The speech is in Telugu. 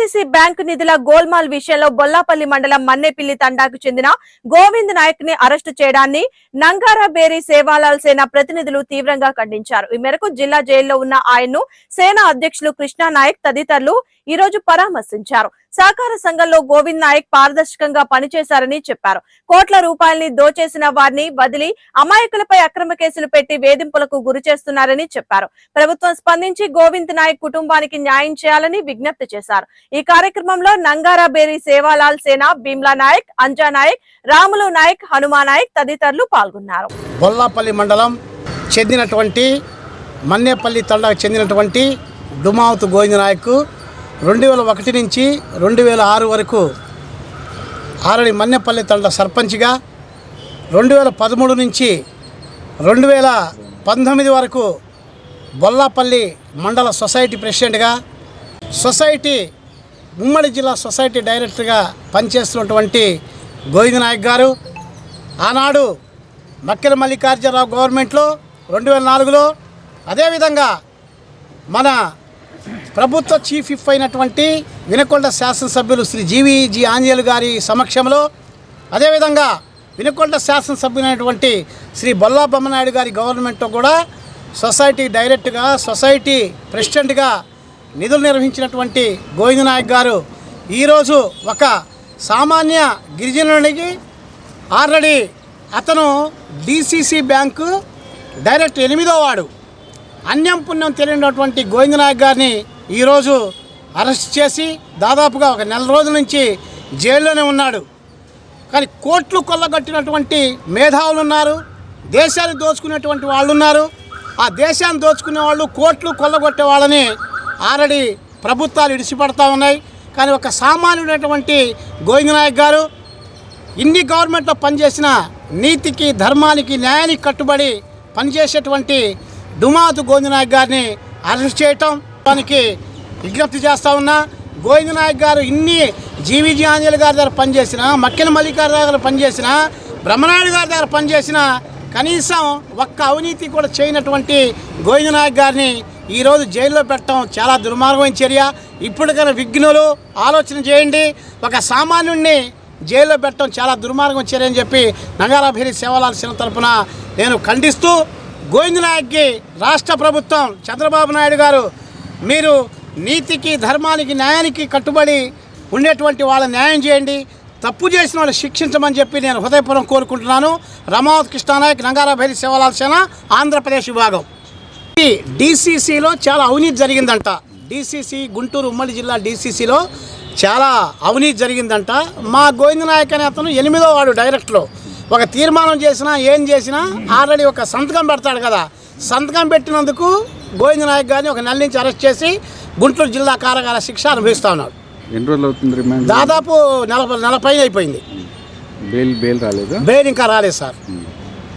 డీసీసీ బ్యాంకు నిధుల గోల్మాల్ విషయంలో బొల్లాపల్లి మండలం మన్నేపిల్లి తండాకు చెందిన గోవింద్ నాయక్ని అరెస్టు చేయడాన్ని నంగారాబేరి సేవాలాల్ సేన ప్రతినిధులు తీవ్రంగా ఖండించారు. ఈ మేరకు జిల్లా జైల్లో ఉన్న ఆయన్ను సేనా అధ్యక్షులు కృష్ణా నాయక్ తదితరులు ఈ రోజు పరామర్శించారు. సహకార సంఘంలో గోవింద్ నాయక్ పారదర్శకంగా పనిచేశారని చెప్పారు. కోట్ల రూపాయల్ని దోచేసిన వారిని వదిలి అమాయకులపై అక్రమ కేసులు పెట్టి వేధింపులకు గురి చేస్తున్నారని చెప్పారు. ప్రభుత్వం స్పందించి గోవింద్ నాయక్ కుటుంబానికి న్యాయం చేయాలని విజ్ఞప్తి చేశారు. ఈ కార్యక్రమంలో నంగారాబేరి సేవాలాల్ సేన భీమ్లా నాయక్ అంజా నాయక్ రాములు నాయక్ హనుమా నాయక్ తదితరులు పాల్గొన్నారు. బొల్లాపల్లి మండలం చెందినటువంటి మన్నేపల్లి తండాకు చెందినటువంటి డుమావతు గోవింద నాయక్ రెండు వేల ఒకటి నుంచి రెండు వేల ఆరు వరకు ఆరడి మన్నెపల్లి తండ సర్పంచ్గా రెండు వేల పదమూడు నుంచి రెండు వేల పంతొమ్మిది వరకు బొల్లాపల్లి మండల సొసైటీ ప్రెసిడెంట్గా సొసైటీ ఉమ్మడి జిల్లా సొసైటీ డైరెక్టర్గా పనిచేస్తున్నటువంటి గోవింద నాయక్ గారు. ఆనాడు మక్కెల మల్లికార్జునరావు గవర్నమెంట్లో రెండు వేల నాలుగులో అదేవిధంగా మన ప్రభుత్వ చీఫ్ ఇఫ్ అయినటువంటి వినకొండ శాసనసభ్యులు శ్రీ జీవీజీ ఆంజనేయులు గారి సమక్షంలో అదేవిధంగా వినకొండ శాసనసభ్యులైనటువంటి శ్రీ బొల్లా బొమ్మనాయుడు గారి గవర్నమెంట్తో కూడా సొసైటీ డైరెక్ట్గా సొసైటీ ప్రెసిడెంట్గా నిధులు నిర్వహించినటువంటి గోవింద నాయక్ గారు ఈరోజు ఒక సామాన్య గిరిజనునికి ఆల్రెడీ అతను డిసిసి బ్యాంకు డైరెక్ట్ ఎనిమిదో వాడు. అన్యం పుణ్యం తెలియనటువంటి గోవిందనాయక్ గారిని ఈరోజు అరెస్ట్ చేసి దాదాపుగా ఒక నెల రోజుల నుంచి జైల్లోనే ఉన్నాడు. కానీ కోట్లు కొల్లగట్టినటువంటి మేధావులు ఉన్నారు దేశాన్ని దోచుకునేటువంటి వాళ్ళు ఉన్నారు. ఆ దేశాన్ని దోచుకునే వాళ్ళు కోట్లు కొల్లగొట్టే వాళ్ళని ఆల్రెడీ ప్రభుత్వాలు ఇడిచిపడతా ఉన్నాయి. కానీ ఒక సామాన్యుడైనటువంటి గోవిందనాయక్ గారు ఇన్ని గవర్నమెంట్లో పనిచేసిన నీతికి ధర్మానికి న్యాయానికి కట్టుబడి పనిచేసేటువంటి డుమాతు గోవిందనాయక్ గారిని అరెస్ట్ చేయటం దానికి విజ్ఞప్తి చేస్తా ఉన్నా గోవిందనాయక్ గారు ఇన్ని జీవిజీ ఆంజలి గారి దగ్గర పనిచేసిన మక్కిన మల్లికార్ దగ్గర పనిచేసిన బ్రహ్మనాయుడు గారి దగ్గర పనిచేసిన కనీసం ఒక్క అవినీతి కూడా చేయనటువంటి గోవిందనాయక్ గారిని ఈరోజు జైల్లో పెట్టడం చాలా దుర్మార్గమైన చర్య. ఇప్పటికైనా విఘ్నులు ఆలోచన చేయండి. ఒక సామాన్యుడిని జైల్లో పెట్టడం చాలా దుర్మార్గం చర్య అని చెప్పి నగరాభిరి సేవలాల సేన తరపున నేను ఖండిస్తూ గోవిందనాయక్కి రాష్ట్ర ప్రభుత్వం చంద్రబాబు నాయుడు గారు మీరు నీతికి ధర్మానికి న్యాయానికి కట్టుబడి ఉండేటువంటి వాళ్ళ న్యాయం చేయండి. తప్పు చేసిన వాళ్ళు శిక్షించమని చెప్పి నేను హృదయపూర్వం కోరుకుంటున్నాను. రమావత్ కృష్ణానాయక్ నంగారాభైరి సేవలాల సేన ఆంధ్రప్రదేశ్ విభాగం. ఈ డీసీసీలో చాలా అవినీతి జరిగిందంట. డీసీసీ గుంటూరు ఉమ్మడి జిల్లా డీసీసీలో చాలా అవినీతి జరిగిందంట. మా గోవిందనాయక్ అనే అతను ఎనిమిదో వాడు డైరెక్ట్లో ఒక తీర్మానం చేసినా ఏం చేసినా ఆల్రెడీ ఒక సంతకం పెడతాడు కదా. సంతకం పెట్టినందుకు గోవిందనాయక్ గారిని ఒక నెల నుంచి అరెస్ట్ చేసి గుంటూరు జిల్లా కారాగార శిక్ష అనుభవిస్తా ఉన్నాడు ఎన్ని రోజులు అవుతుంది రిమాండ్? దాదాపు నలభై నలభై అయిపోయింది. బెయిల్ బెయిల్ రాలేదు? బెయిల్ ఇంకా రాలేదు సార్.